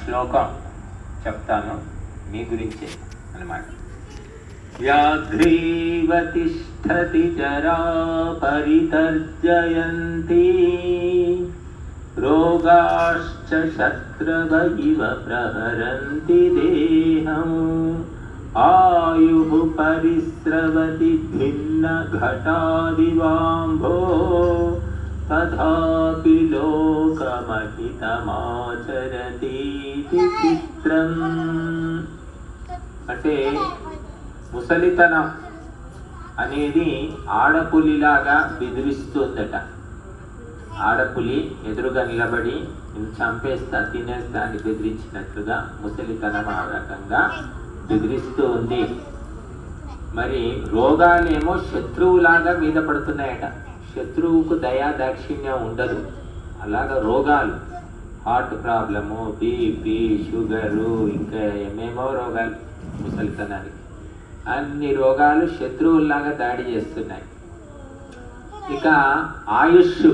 శ్లోకం చెప్తాను మీ గురించే అనమాట వ్యాఘ్రీవతిష్టతి జరా పరితర్జయంతి రోగాశ్చ శత్రవ ఇవ ప్రహరంతి దేహం ఆయు పరిస్రవతి భిన్న ఘటాదివాంభో తథాపి లోకమహితమాచరతి చిత్రం అంటే ముసలితనం అనేది ఆడపులిలాగా బెదిరిస్తుందట. ఆడపులి ఎదురుగా నిలబడి నేను చంపేస్తా తినేస్తా అని బెదిరించినట్లుగా ముసలితనం ఆ రకంగా బెదిరిస్తూ ఉంది. మరి రోగాలేమో శత్రువులాగా మీద పడుతున్నాయట. శత్రువుకు దయా దాక్షిణ్యం ఉండదు. అలాగా రోగాలు హార్ట్ ప్రాబ్లము బీపీ షుగరు ఇంకా ఏమేమో రోగాలు ముసలితనానికి. అన్ని రోగాలు శత్రువుల్లాగా దాడి చేస్తున్నాయి. ఇక ఆయుష్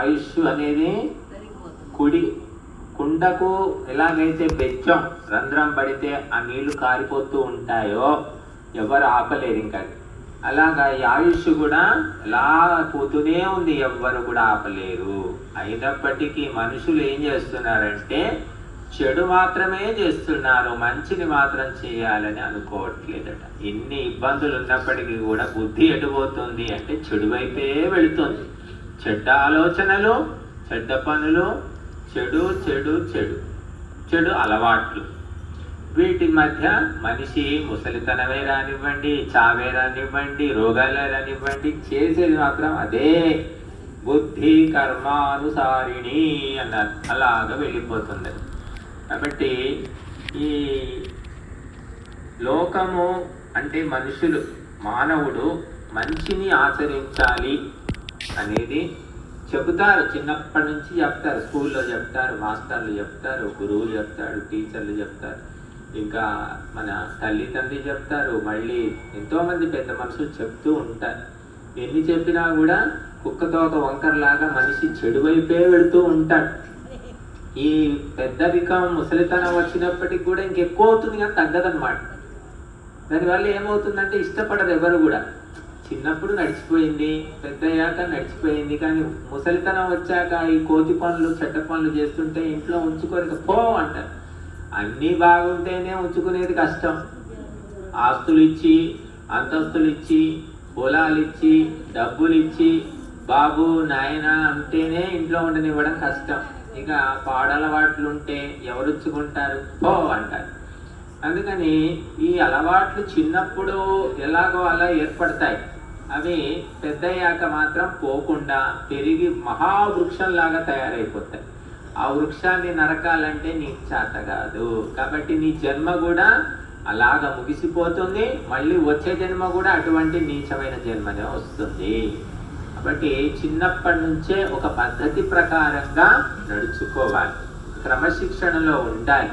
ఆయుష్ అనేది కుడి కుండకు ఎలాగైతే బెచ్చం రంధ్రం పడితే ఆ నీళ్ళు కారిపోతూ ఉంటాయో ఎవరు ఆపలేరు ఇంకా అలాగా ఈ ఆయుష్ కూడా ఎలా పోతూనే ఉంది ఎవ్వరు కూడా ఆపలేరు అయినప్పటికీ మనుషులు ఏం చేస్తున్నారంటే చెడు మాత్రమే చేస్తున్నారు మంచిని మాత్రం చేయాలని అనుకోవట్లేదట. ఎన్ని ఇబ్బందులు ఉన్నప్పటికీ కూడా బుద్ధి ఎటుపోతుంది అంటే చెడు వైపే వెళుతుంది. చెడ్డ ఆలోచనలు చెడ్డ పనులు చెడు చెడు చెడు చెడు అలవాట్లు. వీటి మధ్య మనిషి ముసలితనమే రానివ్వండి చావే రానివ్వండి రోగాలే రానివ్వండి చేసేది మాత్రం అదే. బుద్ధి కర్మానుసారిణి అన్నారు. అలాగ వెళ్ళిపోతుంది. కాబట్టి ఈ లోకము అంటే మనుషులు మానవుడు మంచిని ఆచరించాలి అనేది చెబుతారు. చిన్నప్పటి నుంచి చెప్తారు. స్కూల్లో చెప్తారు మాస్టర్లు చెప్తారు గురువులు చెప్తారు టీచర్లు చెప్తారు. ఇంకా మన తల్లిదండ్రులు చెప్తారు మళ్ళీ ఎంతోమంది పెద్ద మనుషులు చెప్తూ ఉంటారు. ఎన్ని చెప్పినా కూడా కుక్కతో ఒక వంకరలాగా మనిషి చెడు వైపే వెళుతూ ఉంటాడు. ఈ పెద్దరికం ముసలితనం వచ్చినప్పటికి కూడా ఇంకెక్కువ అవుతుంది కానీ తగ్గదన్నమాట. దానివల్ల ఏమవుతుందంటే ఇష్టపడరు ఎవరు కూడా. చిన్నప్పుడు నడిచిపోయింది పెద్దయ్యాక నడిచిపోయింది కానీ ముసలితనం వచ్చాక ఈ కోతి పనులు చెడ్డ పనులు చేస్తుంటే ఇంట్లో ఉంచుకొని పో అంటారు. అన్నీ బాగుంటేనే ఉంచుకునేది కష్టం. ఆస్తులు ఇచ్చి అంతస్తులు ఇచ్చి పొలాలు ఇచ్చి డబ్బులు ఇచ్చి బాబు నాయన అంటేనే ఇంట్లో ఉండనివ్వడం కష్టం. ఇక పాడలవాట్లు ఉంటే ఎవరుచ్చుకుంటారు? పో అంటారు. అందుకని ఈ అలవాట్లు చిన్నప్పుడు ఎలాగో అలా ఏర్పడతాయి. అవి పెద్దయ్యాక మాత్రం పోకుండా పెరిగి మహావృక్షంలాగా తయారైపోతాయి. ఆ వృక్షాన్ని నరకాలంటే నీకు చేత కాదు. కాబట్టి నీ జన్మ కూడా అలాగ ముగిసిపోతుంది. మళ్ళీ వచ్చే జన్మ కూడా అటువంటి నీచమైన జన్మనే వస్తుంది. కాబట్టి చిన్నప్పటి నుంచే ఒక పద్ధతి ప్రకారంగా నడుచుకోవాలి. క్రమశిక్షణలో ఉండాలి.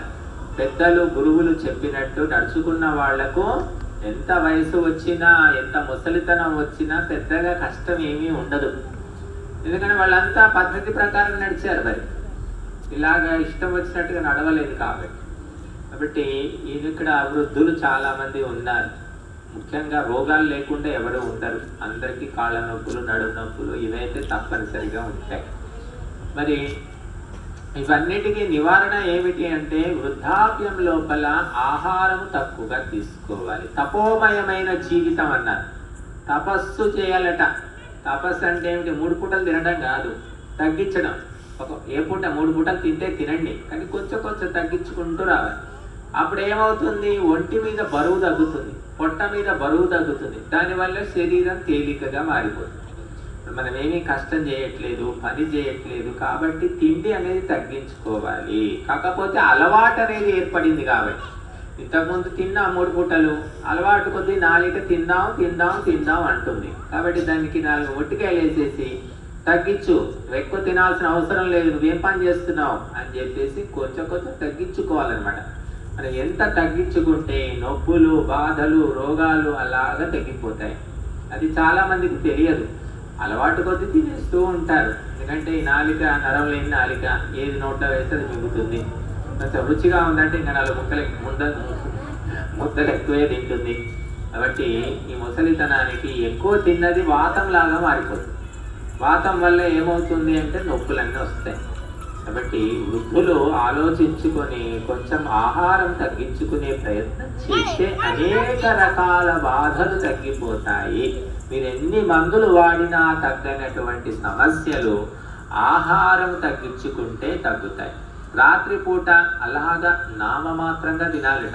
పెద్దలు గురువులు చెప్పినట్టు నడుచుకున్న వాళ్ళకు ఎంత వయసు వచ్చినా ఎంత ముసలితనం వచ్చినా పెద్దగా కష్టం ఏమీ ఉండదు. ఎందుకంటే వాళ్ళంతా పద్ధతి ప్రకారం నడిచారు మరి. ఇలాగా ఇష్టం వచ్చినట్టుగా నడవలేదు కాబట్టి. కాబట్టి ఇది ఇక్కడ వృద్ధులు చాలా మంది ఉన్నారు. ముఖ్యంగా రోగాలు లేకుండా ఎవరు ఉండరు. అందరికీ కాళ్ళ నొప్పులు నడుము నొప్పులు ఇవైతే తప్పనిసరిగా ఉంటాయి. మరి ఇవన్నిటికీ నివారణ ఏమిటి అంటే వృద్ధాప్యం లోపల ఆహారం తక్కువగా తీసుకోవాలి. తపోమయమైన జీవితం అన్నారు. తపస్సు చేయాలట. తపస్సు అంటే ఏమిటి? మూడు పూటలు తినడం కాదు. తగ్గించడం. ఒక ఏ పూట మూడు పూటలు తింటే తినండి. కానీ కొంచెం కొంచెం తగ్గించుకుంటూ రావాలి. అప్పుడు ఏమవుతుంది? ఒంటి మీద బరువు తగ్గుతుంది. పొట్ట మీద బరువు తగ్గుతుంది. దానివల్ల శరీరం తేలికగా మారిపోతుంది. మనం ఏమీ కష్టం చేయట్లేదు పని చేయట్లేదు కాబట్టి తిండి అనేది తగ్గించుకోవాలి. కాకపోతే అలవాటు అనేది ఏర్పడింది కాబట్టి. ఇంతకుముందు తిన్నాం మూడు పూటలు. అలవాటు కొద్దీ నాలుగు తిందాం తిందాం తిందాం అంటుంది. కాబట్టి దానికి నాలుగు ఒట్టికాయలు వేసేసి తగ్గించు. ఎక్కువ తినాల్సిన అవసరం లేదు. నువ్వేం పని చేస్తున్నావు? అని చెప్పేసి కొంచెం కొంచెం తగ్గించుకోవాలన్నమాట. మనం ఎంత తగ్గించుకుంటే నొప్పులు బాధలు రోగాలు అలాగా తగ్గిపోతాయి. అది చాలా మందికి తెలియదు. అలవాటు కొద్దీ తినేస్తూ ఉంటారు. ఎందుకంటే ఈ నాలిక నరం లేని నాలిక ఏది నోట్లో వేస్తే అది మిగుతుంది. కొంచెం రుచిగా ఉందంటే ఇంకా నాలుగు ముక్కలు ముద్ద ముద్దలు ఎక్కువే తింటుంది. కాబట్టి ఈ ముసలితనానికి ఎక్కువ తిన్నది వాతం లాగా మారిపోతుంది. వాతం వల్ల ఏమవుతుంది అంటే నొప్పులన్నీ వస్తాయి. కాబట్టి వృద్ధులు ఆలోచించుకొని కొంచెం ఆహారం తగ్గించుకునే ప్రయత్నం చేస్తే అనేక రకాల బాధలు తగ్గిపోతాయి. మీరు ఎన్ని మందులు వాడినా తగ్గనటువంటి సమస్యలు ఆహారం తగ్గించుకుంటే తగ్గుతాయి. రాత్రిపూట అలాగా నామమాత్రంగా తినాలిట.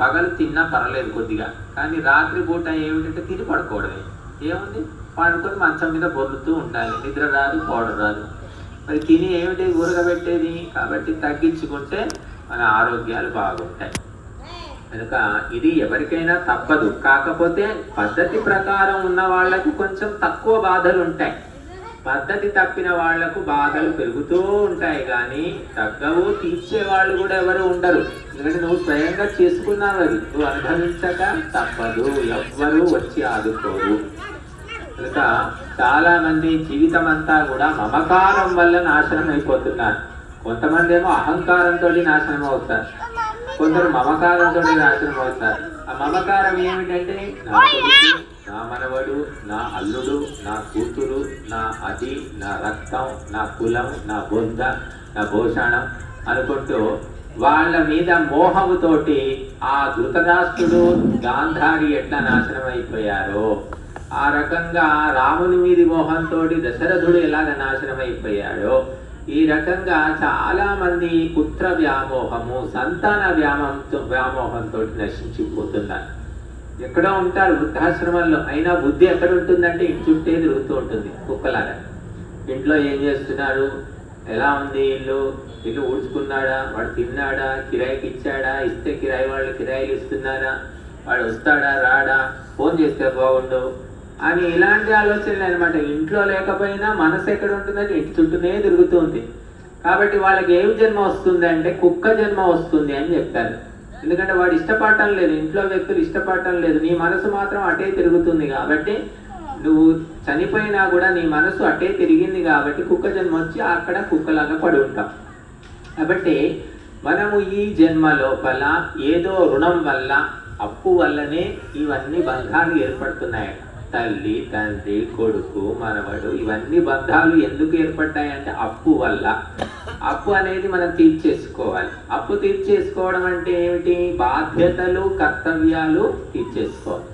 పగలు తిన్నా పర్లేదు కొద్దిగా. కానీ రాత్రిపూట ఏమిటంటే తిని పడుకోవడమే. ఏముంది? పడుకొని మంచం మీద బొర్లుతూ ఉండాలి. నిద్ర రాదు పోవడం రాదు. మరి తిని ఏమిటి? ఊరగబెట్టేది కాబట్టి తగ్గించుకుంటే మన ఆరోగ్యాలు బాగుంటాయి. కనుక ఇది ఎవరికైనా తప్పదు. కాకపోతే పద్ధతి ప్రకారం ఉన్న వాళ్ళకు కొంచెం తక్కువ బాధలు ఉంటాయి పద్ధతి తప్పిన వాళ్ళకు బాధలు పెరుగుతూ ఉంటాయి కానీ తగ్గవు తీర్చే వాళ్ళు కూడా ఎవరు ఉండరు. ఎందుకంటే నువ్వు స్వయంగా చేసుకున్నావు అది. నువ్వు అనుభవించక తప్పదు. ఎవ్వరూ వచ్చి ఆదుకోరు. కనుక చాలా మంది జీవితం అంతా కూడా మమకారం వల్ల నాశనం అయిపోతున్నారు. కొంతమంది ఏమో అహంకారంతో నాశనం అవుతారు. కొందరు మమకారంతో నాశనం అవుతారు. ఆ మమకారం ఏమిటంటే నా మనవడు నా అల్లుడు నా కూతురు నా అది నా రక్తం నా కులం నా బొంద నా భూషణం అనుకుంటూ వాళ్ళ మీద మోహముతోటి ఆ ధృతరాష్ట్రుడు గాంధారి ఎట్లా నాశనం అయిపోయారో ఆ రకంగా రాముని మీది మోహంతో దశరథుడు ఎలాగ నాశనం అయిపోయాడో ఈ రకంగా చాలా మంది పుత్ర వ్యామోహము సంతాన వ్యామోహంతో వ్యామోహంతో నశించిపోతున్నారు. ఎక్కడో ఉంటారు వృద్ధాశ్రమంలో? అయినా బుద్ధి ఎక్కడ ఉంటుందంటే ఇంటి చుట్టే తిరుగుతూ ఉంటుంది కుక్కలాగా. ఇంట్లో ఏం చేస్తున్నారు? ఎలా ఉంది ఇల్లు? ఇల్లు ఊడ్చుకున్నాడా? వాడు తిన్నాడా? కిరాయికి ఇచ్చాడా? ఇస్తే కిరాయి వాళ్ళు కిరాయిలు ఇస్తున్నారా? వాడు వస్తాడా? రాడా? ఫోన్ చేస్తే బాగుండు. అని ఇలాంటి ఆలోచనలు అనమాట ఇంట్లో లేకపోయినా మనసు ఎక్కడ ఉంటుందని ఇంటి చుట్టూనే తిరుగుతుంది కాబట్టి వాళ్ళకి ఏం జన్మ వస్తుంది అంటే కుక్క జన్మ వస్తుంది అని చెప్తారు ఎందుకంటే వాడు ఇష్టపడటం లేదు ఇంట్లో వ్యక్తులు ఇష్టపడటం లేదు. నీ మనసు మాత్రం అటే తిరుగుతుంది కాబట్టి నువ్వు చనిపోయినా కూడా నీ మనసు అటే తిరిగింది కాబట్టి కుక్క జన్మ వచ్చి అక్కడ కుక్కలాగా పడి ఉంటాం. కాబట్టి మనము ఈ జన్మ లోపల ఏదో రుణం వల్ల అప్పు వల్లనే ఇవన్నీ బంధాలు ఏర్పడుతున్నాయి తల్లి తండ్రి కొడుకు మనవడు ఇవన్నీ బంధాలు ఎందుకు ఏర్పడ్డాయంటే అప్పు వల్ల. అప్పు అనేది మనం తీర్చేసుకోవాలి. అప్పు తీర్చేసుకోవడం అంటే ఏమిటి? బాధ్యతలు కర్తవ్యాలు తీర్చేసుకోవాలి.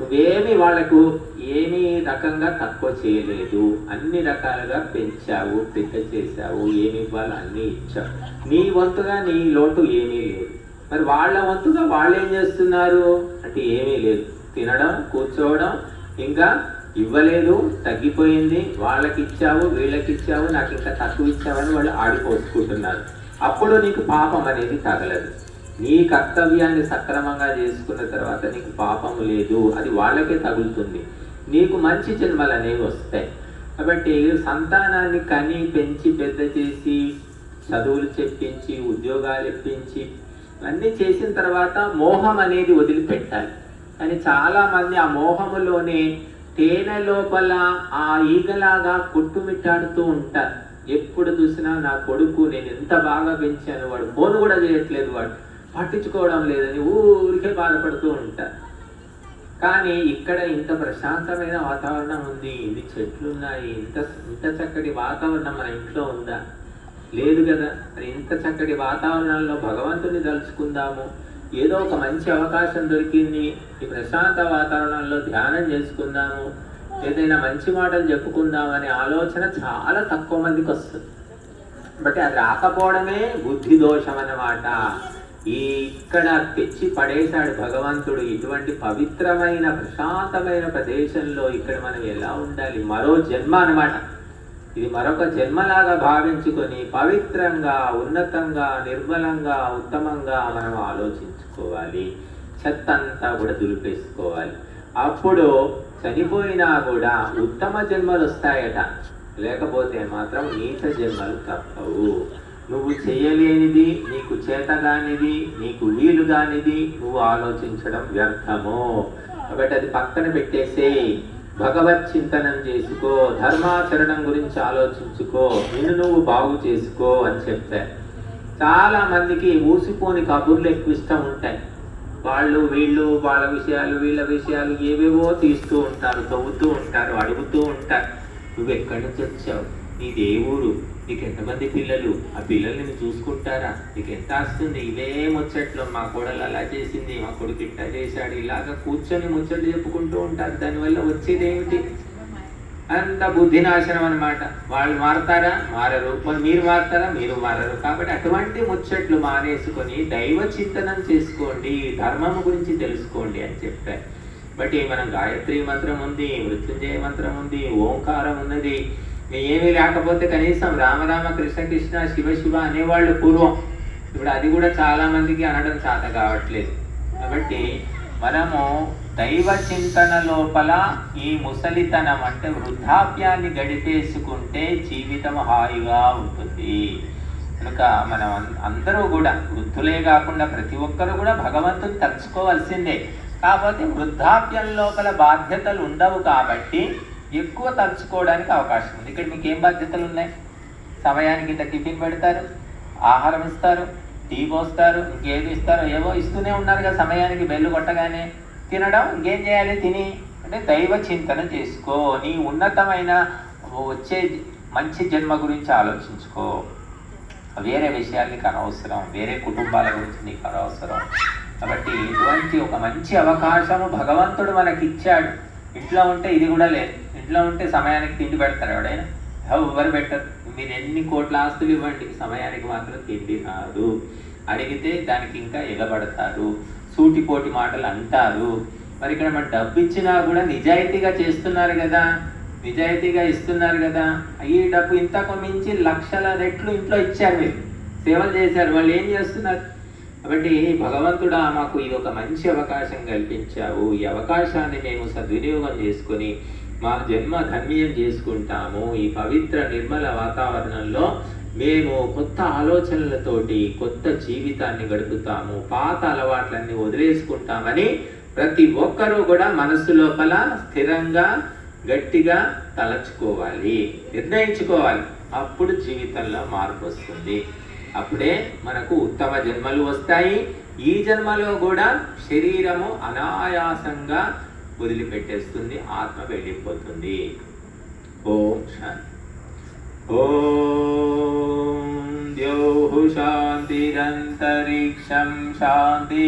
నువ్వేమి వాళ్ళకు ఏమి రకంగా తక్కువ చేయలేదు. అన్ని రకాలుగా పెంచావు పెద్ద చేశావు ఏమి ఇవ్వాలి అన్నీ ఇచ్చావు. నీ వంతుగా నీ లోటు ఏమీ లేదు. మరి వాళ్ళ వంతుగా వాళ్ళు ఏం చేస్తున్నారు? అంటే ఏమీ లేదు. తినడం కూర్చోవడం ఇంకా ఇవ్వలేదు తగ్గిపోయింది వాళ్ళకి ఇచ్చావు వీళ్ళకి ఇచ్చావు నాకు ఇంకా తక్కువ ఇచ్చావని వాళ్ళు ఆడిపోసుకుంటున్నారు. అప్పుడు నీకు పాపం అనేది తగలదు. నీ కర్తవ్యాన్ని సక్రమంగా చేసుకున్న తర్వాత నీకు పాపం లేదు అది వాళ్ళకే తగులుతుంది. నీకు మంచి జన్మలు అనేవి వస్తాయి. కాబట్టి సంతానాన్ని కని పెంచి పెద్ద చేసి చదువులు చెప్పించి ఉద్యోగాలు ఇప్పించి అన్నీ చేసిన తర్వాత మోహం అనేది వదిలిపెట్టాలి. కానీ చాలా మంది ఆ మోహములోనే తేనె లోపల ఆ ఈగలాగా కొట్టుమిట్టాడుతూ ఉంటారు. ఎప్పుడు చూసినా నా కొడుకు నేను ఎంత బాగా పెంచాను వాడు ఫోన్ కూడా చేయట్లేదు వాడు పట్టించుకోవడం లేదని ఊరికే బాధపడుతూ ఉంటారు. కానీ ఇక్కడ ఇంత ప్రశాంతమైన వాతావరణం ఉంది ఇన్ని చెట్లు ఉన్నాయి ఇంత ఇంత చక్కటి వాతావరణం మన ఇంట్లో ఉందా? లేదు కదా మరి ఇంత చక్కటి వాతావరణంలో భగవంతుని తలుచుకుందాము. ఏదో ఒక మంచి అవకాశం దొరికింది. ఈ ప్రశాంత వాతావరణంలో ధ్యానం చేసుకుందాము. ఏదైనా మంచి మాటలు చెప్పుకుందాం అనే ఆలోచన చాలా తక్కువ మందికి వస్తుంది. బట్ అది రాకపోవడమే బుద్ధి దోషం అన్నమాట. ఈ ఇక్కడ తెచ్చి పడేశాడు భగవంతుడు ఇటువంటి పవిత్రమైన ప్రశాంతమైన ప్రదేశంలో ఇక్కడ మనం ఎలా ఉండాలి? మరో జన్మ అన్నమాట. ఇది మరొక జన్మలాగా భావించుకొని పవిత్రంగా ఉన్నతంగా నిర్మలంగా ఉత్తమంగా మనం ఆలోచించుకోవాలి చెత్త అంతా కూడా దులిపేసుకోవాలి. అప్పుడు చనిపోయినా కూడా ఉత్తమ జన్మలు వస్తాయట. లేకపోతే మాత్రం నీచ జన్మలు తప్పవు. నువ్వు చేయలేనిది నీకు చేతగానిది నీకు వీలు కానిది నువ్వు ఆలోచించడం వ్యర్థము. కాబట్టి అది పక్కన పెట్టేసే భగవత్ చింతనం చేసుకో ధర్మాచరణం గురించి ఆలోచించుకో నిన్ను నువ్వు బాగు చేసుకో అని చెప్పారు చాలా మందికి ఊసిపోని కబుర్లు ఎక్కువ ఇష్టం ఉంటాయి. వాళ్ళు వీళ్ళు వాళ్ళ విషయాలు వీళ్ళ విషయాలు ఏవేవో తీస్తూ ఉంటారు తవ్వుతూ ఉంటారు అడుగుతూ ఉంటారు. నువ్వు ఎక్కడి నుంచి వచ్చావు? నీది ఏ ఊరు నీకు ఎంతమంది పిల్లలు? ఆ పిల్లల్ని చూసుకుంటారా? నీకు ఎంత వస్తుంది ఇవే ముచ్చట్లు మా కోడలు అలా చేసింది మా కొడుకు ఇట్లా చేశాడు ఇలాగ కూర్చొని ముచ్చట్లు చెప్పుకుంటూ ఉంటారు. దానివల్ల వచ్చేది ఏమిటి అంత బుద్ధినాశనం అనమాట వాళ్ళు మారతారా? మారరు. మీరు మారతారా? మీరు మారరు. కాబట్టి అటువంటి ముచ్చట్లు మానేసుకొని దైవ చింతనం చేసుకోండి ధర్మం గురించి తెలుసుకోండి అని చెప్పారు. బట్ మనం గాయత్రి మంత్రం ఉంది మృత్యుంజయ మంత్రం ఉంది ఓంకారం ఉన్నది. ఏమీ లేకపోతే కనీసం రామరామ కృష్ణ కృష్ణ శివ శివ అనేవాళ్ళు పూర్వం. ఇప్పుడు అది కూడా చాలా మందికి అనడం చేత కావట్లేదు. కాబట్టి మనము దైవ చింతన లోపల ఈ ముసలితనం అంటే వృద్ధాప్యాన్ని గడిపేసుకుంటే జీవితం హాయిగా ఉంటుంది. కనుక మనం అందరూ కూడా వృద్ధులే కాకుండా ప్రతి ఒక్కరు కూడా భగవంతుని తలుచుకోవాల్సిందే. కాకపోతే వృద్ధాప్యం లోపల బాధ్యతలు ఉండవు కాబట్టి ఎక్కువ తలుచుకోవడానికి అవకాశం ఉంది. ఇక్కడ మీకు ఏం బాధ్యతలు ఉన్నాయి? సమయానికి ఇంత టిఫిన్ పెడతారు ఆహారం ఇస్తారు టీ పోస్తారు ఇంకేది ఇస్తారో ఏవో ఇస్తూనే ఉన్నారు కదా సమయానికి బెల్లు కొట్టగానే. తినడం ఇంకేం చేయాలి? తిని. అంటే దైవ చింతన చేసుకో. నీ ఉన్నతమైన వచ్చే మంచి జన్మ గురించి ఆలోచించుకో. వేరే విషయాలు అనవసరం. వేరే కుటుంబాల గురించి నీకు అనవసరం. కాబట్టి ఇటువంటి ఒక మంచి అవకాశము భగవంతుడు మనకి ఇచ్చాడు ఇంట్లో ఉంటే ఇది కూడా లేదు ఇంట్లో ఉంటే సమయానికి తిండి పెడతారు ఎవడైనా. ఎవరు పెట్టరు. మీరు ఎన్ని కోట్ల ఆస్తులు ఇవ్వండి. సమయానికి మాత్రం తిండి రాదు. అడిగితే దానికి ఇంకా ఎగబడతారు. సూటిపోటి మాటలు అంటారు. మరి ఇక్కడ మన డబ్బు ఇచ్చినా కూడా నిజాయితీగా చేస్తున్నారు కదా. నిజాయితీగా ఇస్తున్నారు కదా. ఈ డబ్బు ఇంతకు మించి లక్షల రెట్లు ఇంట్లో ఇచ్చారు మీరు. సేవలు చేశారు. వాళ్ళు ఏం చేస్తున్నారు? కాబట్టి భగవంతుడా మాకు ఇది ఒక మంచి అవకాశం కల్పించావు. ఈ అవకాశాన్ని మేము సద్వినియోగం చేసుకొని మా జన్మ ధన్యం చేసుకుంటాము. ఈ పవిత్ర నిర్మల వాతావరణంలో మేము కొత్త ఆలోచనలతోటి కొత్త జీవితాన్ని గడుపుతాము. పాత అలవాట్లన్నీ వదిలేసుకుంటామని ప్రతి ఒక్కరూ కూడా మనస్సు లోపల స్థిరంగా గట్టిగా తలచుకోవాలి. నిర్ణయించుకోవాలి. అప్పుడు జీవితంలో మార్పు వస్తుంది. అప్పుడే మనకు ఉత్తమ జన్మలు వస్తాయి. ఈ జన్మలో కూడా శరీరము అనాయాసంగా వదిలిపెట్టేస్తుంది ఆత్మ వెళ్ళిపోతుంది. ఓం శాంతి. ఓం ద్యోః శాంతిరంతరిక్షం శాంతి.